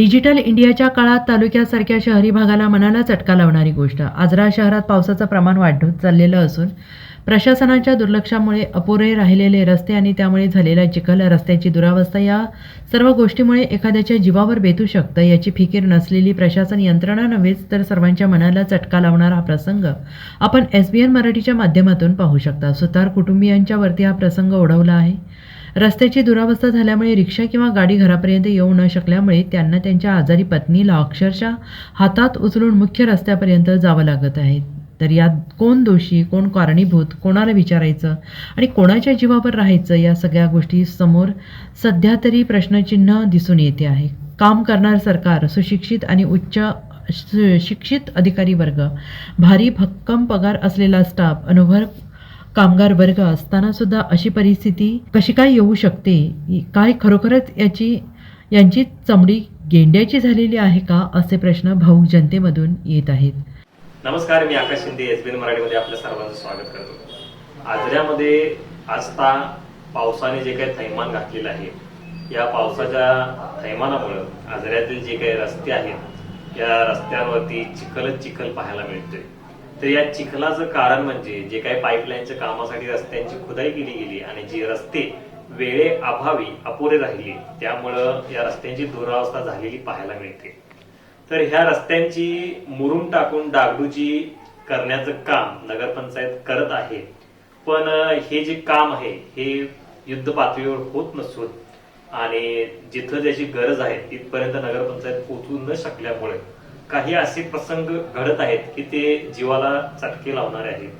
Digital इंडियाच्या काळात तालुक्यासारख्या शहरी भागाला मनाला चटका लावणारी गोष्ट. आजरा शहरात पावसाचं प्रमाण वाढत चाललेलं असून प्रशासनाच्या दुर्लक्षामुळे अपुरे राहिलेले रस्ते आणि त्यामुळे झालेला चिखल रस्त्याची दुरावस्था या सर्व गोष्टीमुळे एखाद्याच्या जीवावर बेतू शकतं याची फिकीर नसलेली प्रशासन यंत्रणा नव्हेच तर सर्वांच्या मनाला चटका लावणारा हा प्रसंग आपण एस बी एन मराठीच्या माध्यमातून पाहू शकता. सुतार कुटुंबियांच्यावरती हा प्रसंग ओढवला आहे. रस्त्याची दुरावस्था झाल्यामुळे रिक्षा किंवा गाडी घरापर्यंत येऊ न शकल्यामुळे त्यांना त्यांच्या आजारी पत्नीला अक्षरशः हातात उचलून मुख्य रस्त्यापर्यंत जावं लागत आहे. तर यात कोण दोषी कोण कारणीभूत कोणाला विचारायचं आणि कोणाच्या जीवावर राहायचं या सगळ्या गोष्टी समोर सध्या तरी प्रश्नचिन्ह दिसून येते आहे. काम करणार सरकार सुशिक्षित आणि उच्च शिक्षित अधिकारी वर्ग भारी भक्कम पगार असलेला स्टाफ अनुभव कामगार वर्ग असताना सुद्धा अशी परिस्थिती कशी काय येऊ शकते? काय खरोखरच याची यांची चमडी गेंड्याची झालेली आहे का? असे प्रश्न भाऊक जनतेमधून येत आहेत. नमस्कार मी Akash Shinde S B N मराठीमध्ये आपल्या सर्वांचं स्वागत करतो. आजऱ्यामध्ये आजता पावसाने जे काही थैमान घातलेलं आहे या पावसाच्या थैमानामुळं आजऱ्यातील जे काही रस्ते आहेत या रस्त्यांवरती चिखलच चिखल पाहायला मिळतोय. तर या चिखलाचं कारण म्हणजे जे काही पाईपलाईनच्या कामासाठी रस्त्यांची खुदाई केली गेली आणि जे रस्ते वेळे अभावी अपुरे राहिले त्यामुळं या रस्त्यांची दुरावस्था झालेली पाहायला मिळते. तर ह्या रस्त्यांची मुरुम टाकून डागडुजी करण्याचं काम नगरपंचायत करत आहे. पण हे जे काम आहे हे युद्ध पातळीवर होत नसून आणि जिथं ज्याची गरज आहे तिथपर्यंत नगरपंचायत पोहोचू न शकल्यामुळे काही असे प्रसंग घडत आहेत की ते जीवाला चटके लावणारे आहेत.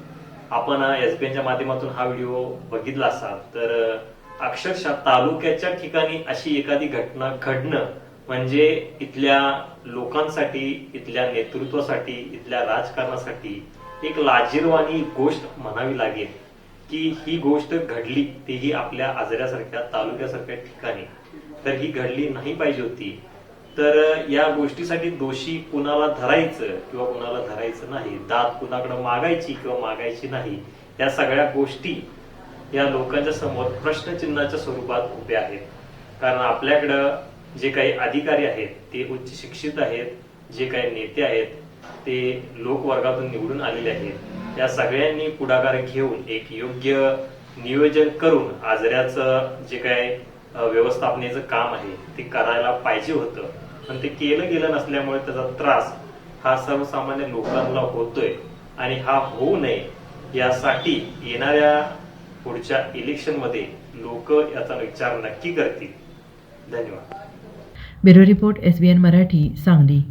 आपण एस बी एनच्या माध्यमातून हा व्हिडिओ बघितला असाल तर अक्षरशः तालुक्याच्या ठिकाणी अशी एखादी घटना घडणं म्हणजे इथल्या लोकांसाठी इथल्या नेतृत्वासाठी इथल्या राजकारणासाठी एक लाजीरवाणी गोष्ट म्हणावी लागेल की ही गोष्ट घडली तीही आपल्या आजऱ्यासारख्या तालुक्यासारख्या ठिकाणी. तर ही घडली नाही पाहिजे होती. तर या गोष्टीसाठी दोषी कुणाला धरायचं किंवा कुणाला धरायचं नाही दात कुणाकडे मागायची किंवा मागायची नाही या सगळ्या गोष्टी या लोकांच्या समोर प्रश्नचिन्हाच्या स्वरूपात उभे आहेत. कारण आपल्याकडं जे काही अधिकारी आहेत ते उच्च शिक्षित आहेत जे काही नेते आहेत ते लोकवर्गातून निवडून आलेले आहेत. या सगळ्यांनी पुढाकार घेऊन एक योग्य नियोजन करून आजऱ्याचं जे काय व्यवस्थापनेचं काम आहे ते करायला पाहिजे होतं. पण ते केलं गेलं नसल्यामुळे त्याचा त्रास हा सर्वसामान्य लोकांना होतोय आणि हा होऊ नये यासाठी येणाऱ्या पुढच्या इलेक्शनमध्ये लोक याचा विचार नक्की करतील. धन्यवाद. Bureau report S B N Marathi Sangli.